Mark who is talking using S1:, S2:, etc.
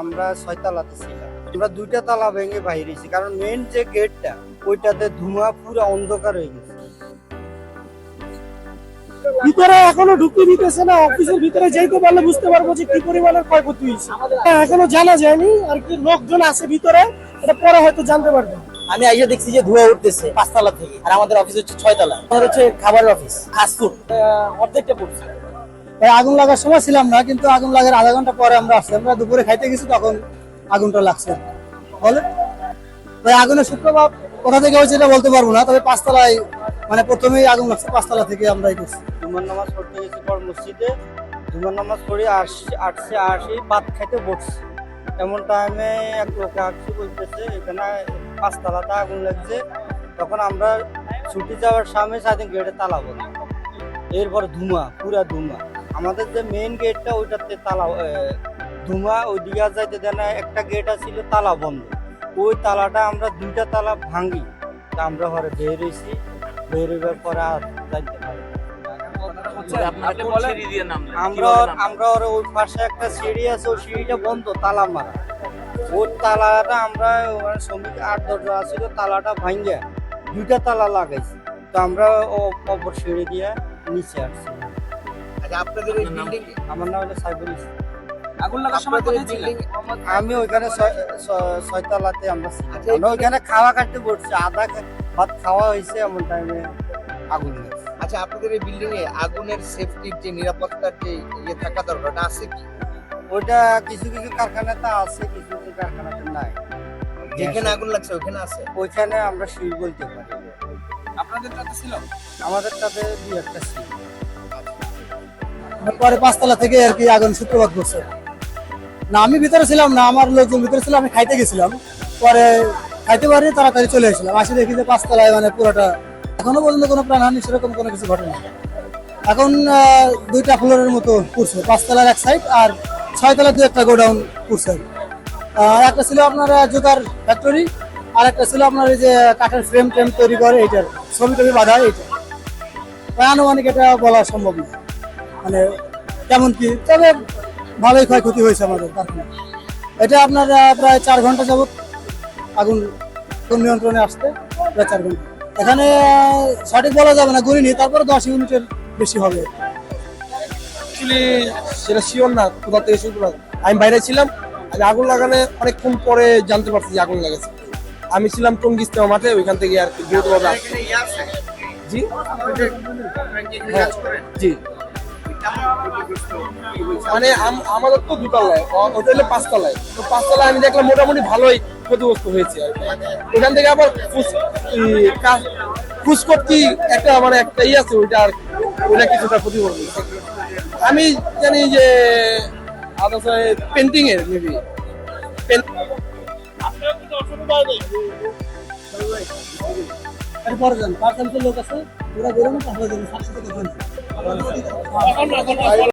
S1: আমরা ছয়তলাতে ছিলাম। আমরা দুইটা তালা ভেঙে বাইরেছি কারণ মেন যে গেটটা ওইটাতে ধোঁয়া পুরো অন্ধকার হয়ে গেছে।
S2: ভিতরে এখনও ঢুকতে দিতেছে না অফিসের ভিতরে যাইতে পারলে বুঝতে পারব যে কি পরিমাণের ক্ষয়ক্ষতি হয়েছে। হ্যাঁ, এখনও জানা যায়নি আর কি লোকজন আছে ভিতরে এটা পরে হয়তো জানতে পারবে।
S3: আমি আইসা দেখছি যে ধোঁয়া উঠতেছে পাঁচতলা থেকে আর আমাদের অফিস হচ্ছে ছয়তলা। আমাদের হচ্ছে খাবারের অফিস ফাস্টফুড অর্ধেকটা পড়ছে।
S2: আগুন লাগার সময় ছিলাম না, কিন্তু আগুন লাগার আধা ঘণ্টা পরে আমরা আসছি। আমরা দুপুরে খাইতে গেছি, তখন আগুনটা লাগছে। বলে ভাই আগুনের সূত্রপাত কোথা থেকে হয়েছে এটা বলতে পারব না, তবে পাঁচতলায় মানে প্রথমেই আগুন লাগছে পাঁচতলা থেকে আমরা করছি।
S1: জুমার নামাজ পড়তে গেছি পর মসজিদে। জুমার নামাজ পড়ে আসছি আটশে আসি, ভাত খাইতে বসছি। এমন টাইমে এক লোকে আসছি, বলতেছে, এখানে পাঁচতলাতে আগুন লাগছে। তখন আমরা ছুটি যাওয়ার সামনে সাথে গেটে তালা বন্ধ। এরপর ধুমা, পুরা ধুমা। আমাদের যে মেইন গেটটা ওইটাতে তালা ধুমা ওই আর যাইতে দেয় না। একটা গেট ছিল তালা বন্ধ। ওই তালাটা আমরা দুইটা তালা ভাঙি। তা আমরা ঘরে বের হয়েছি বের হইবার পরে আর যাইতে পারি আমরা আমরা ওর ওই পাশে একটা সিঁড়ি আছে ওই সিঁড়িটা বন্ধ তালা মারা। ওই তালাটা আমরা ওখানে শ্রমিক আট দশজন আছিল তালাটা ভাঙ্গা দুইটা তালা লাগাইছি। তো আমরা ও অপর সিঁড়ি দিয়ে নিচে আসছি।
S4: আচ্ছা আপনাদের এই বিল্ডিং
S1: আমার নাম হলো ইসলাম।
S4: আগুন লাগার সময় কোথায় ছিলেন?
S1: আমি ওইখানে ছয়- ছয়- ছয়তলাতে আমরা ছিলাম।
S4: আচ্ছা,
S1: আমরা ওইখানে খাওয়া কাটতে বসছি। আধা ভাত খাওয়া হয়েছে এমন টাইমে আগুন
S4: আচ্ছা আপনাদের এই বিল্ডিং এ আগুনের সেফটির যে নিরাপত্তার যে ইয়ে থাকা দরকার ওটা আছে কি?
S1: ওইটা কিছু কিছু কারখানাতে আছে কিছু কিছু কারখানাতে নাই।
S4: যেখানে আগুন লাগছে ওখানে আছে?
S1: ওইখানে আমরা শিল বলতে পারি।
S4: আপনাদের টাতে ছিল?
S1: আমাদের তাতে দুই একটা ছিল
S2: পরে পাঁচতলা থেকে আর কি আগুন সূত্রপাত করছে। না, আমি ভিতরে ছিলাম না, আমার লোকজন ভিতরে ছিল, আমি খাইতে গেছিলাম। পরে খাইতে পারি, তাড়াতাড়ি চলে এসেছিলাম আসি দেখি যে পাঁচতলায় মানে পুরোটা এখনও পর্যন্ত কোনো প্রাণহানি সেরকম কোনো কিছু ঘটেনি এখন দুইটা ফ্লোরের মতো করছে পাঁচতলার এক সাইড আর ছয়তলা দু একটা গোডাউন করছে একটা ছিল আপনার জুতার ফ্যাক্টরি আর একটা ছিল আপনার এই যে কাঠের ফ্রেম ট্রেম তৈরি করে, এইটার ছবি টবি বাধা, এইটা। আনুমানিক এটা বলা সম্ভব না। মানে কেমন কি তবে ভালোই ক্ষয়ক্ষতি হয়েছে আমাদের কারখানা এটা আপনার প্রায় চার ঘণ্টা যাবত আগুন কোন নিয়ন্ত্রণে আসতে প্রায় চার ঘণ্টা। এখানে সঠিক বলা যাবে না গুলিনি তারপরে দশ ইউনিটের বেশি হবে।
S5: সেটা শিওর না কোথা থেকে শুরু করা? আমি বাইরে ছিলাম আমি আগুন লাগানে অনেকক্ষণ পরে জানতে পারছি যে আগুন লেগেছে। আমি ছিলাম টঙ্গিস্তেমা মাঠে ওইখান থেকে আর কি দ্রুতভাবে জি? জি। মানে আমাদের তো দুতলায় পাঁচতলায়। তো পাঁচতলায় আমি দেখলাম মোটামুটি ভালোই ক্ষতিগ্রস্ত হয়েছে ওখান থেকে আবার একটা মানে একটা আছে, ওইটা আর কিছুটা ক্ষতিগ্রস্ত। আমি জানি যে পেন্টিং এর মেবি
S2: লোক আছে, ওরা বেরোনো তাহলে সাতশো টাকা em là con